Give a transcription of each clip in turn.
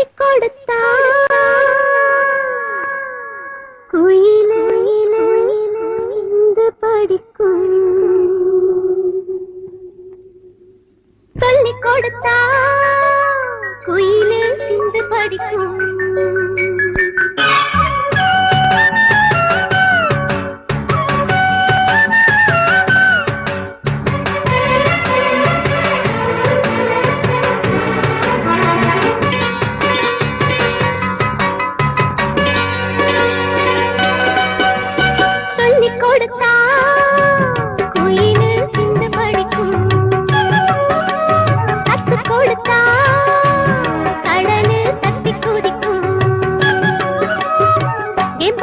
சொல்லி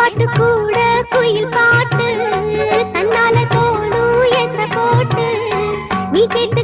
பாட்டு கூட குயில் பாட்டு தன்னால தோணும் என்ன போட்டு நீ கேட்டு